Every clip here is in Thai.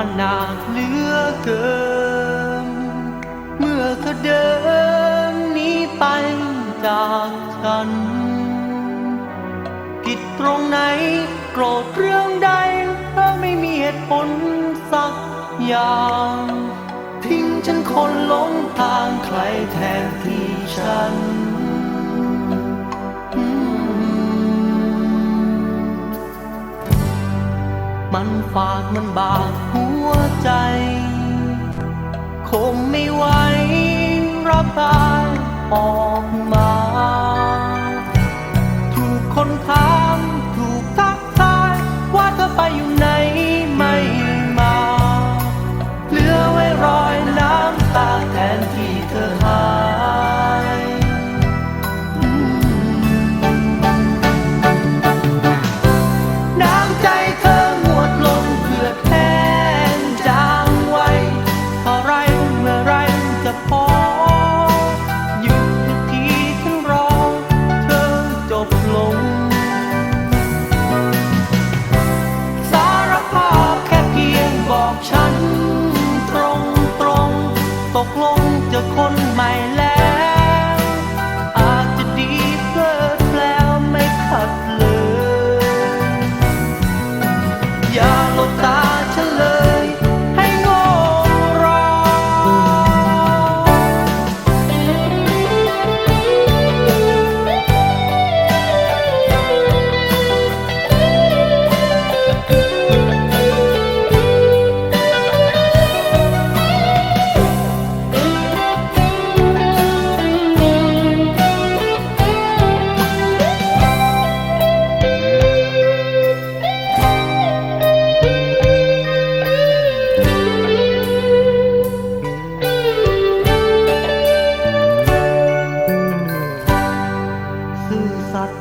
อนหนาเหลือเกิน เมื่อเธอเดินหนีไปจากฉัน ผิดตรงไหนโกรธเรื่องใดเธอไม่มีเหตุผลสักอย่าง ทิ้งฉันคนหลงทางใครแทนที่ฉัน มันฝากมันบาดหัวใจ คงไม่ไหวรับไาย จอคนใหม่แล้ว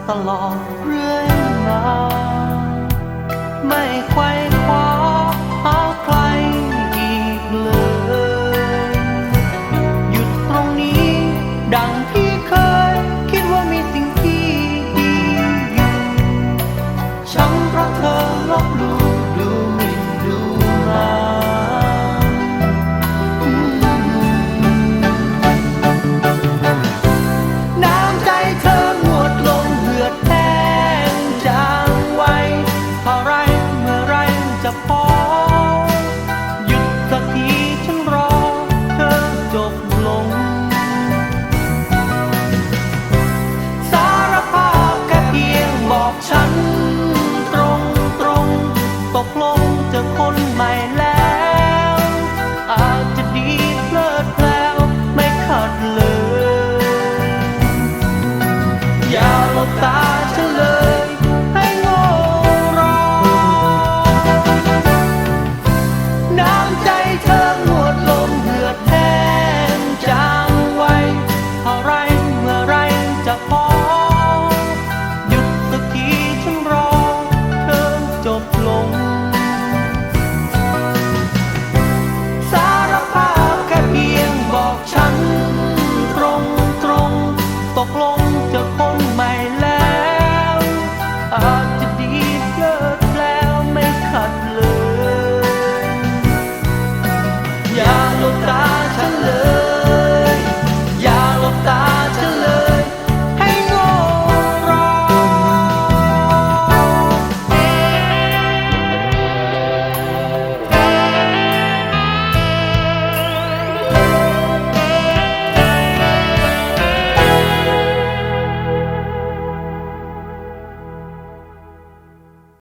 ตล จะคนใหม่แล้ว